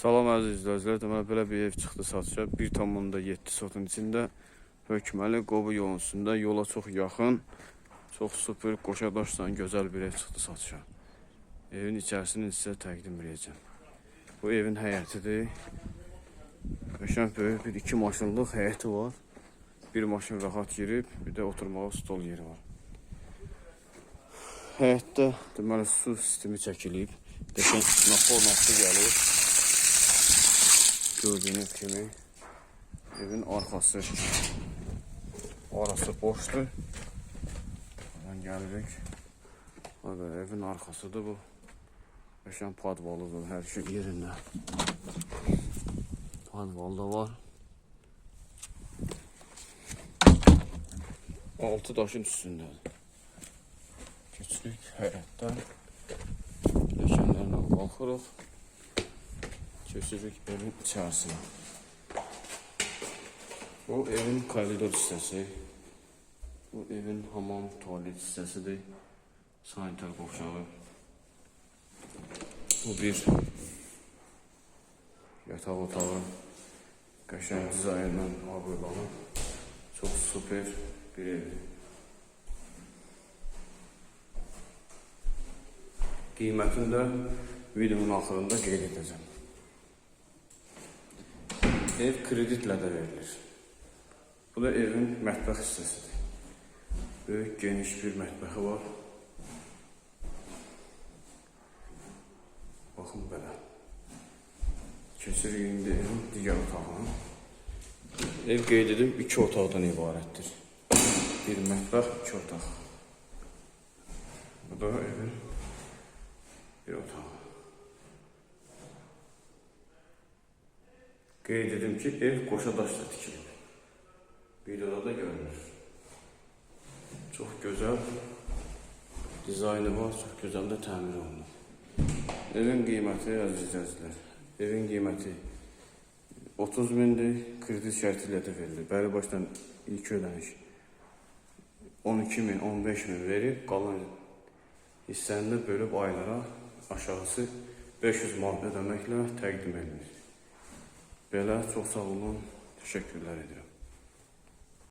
Salam əziz izləyicilər, deməli belə bir ev çıxdı satışa. 1.7 sotun içində hökməli Qobu yolun üstündə yola çox yaxın, çox super qoşadaşla gözəl bir ev çıxdı satışa. Evin içərisini sizə təqdim edəcəm. Bu evin həyətidir. Qəşəng böyük bir iki maşınlıq həyəti var. Bir maşın rahat girib, bir də oturmağa stol yeri var. Həyətdə deməli su sistemi çəkilib. Qəşəng naforması gəlir. Gördüğünüz kimi evin arkası orası boştu. Buradan geldik. Hadi evin arkası da bu. Yaşam padvalıdır her şey yerinde. Padval da var. Altı taşın üstünde. Keçirik həyətdən. Leşənlərlə qalxırıq. Keçirik evin içərisinə. Bu evin koridor hissəsi. Bu evin hamam tualet hissəsidir. Sanitar qovşağı. Bu bir yataq otağı. Qəşəng dizaynla hazırlanıb. Çox super bir evdir. Qiymətini də videonun axırında qeyd edəcəm. Ev kreditlə də verilir. Bu da evin mətbəx hissəsidir. Böyük, geniş bir mətbəxi var. Baxın belə. Keçirik indi evin digər otağına. Ev qeyd edim, iki otaqdan ibarətdir. Bir mətbəx, iki otaq. Bu da evin bir otağı. Qeyd edim ki, ev qoşa daşla tikilib. Videoda da görünür. Çox gözəl dizaynı var, çox gözəl də təmir olunub. Evin qiyməti, əziz izləyicilər, evin qiyməti 30 mindir, kredit şərti ilə də verilir. Bəri başdan ilk ödəniş 12 min, 15 min verib, qalan hissəni bölüb aylara aşağısı 500 manat ödəməklə təqdim edilir. Belə çox sağ olun. Təşəkkürlər edirəm.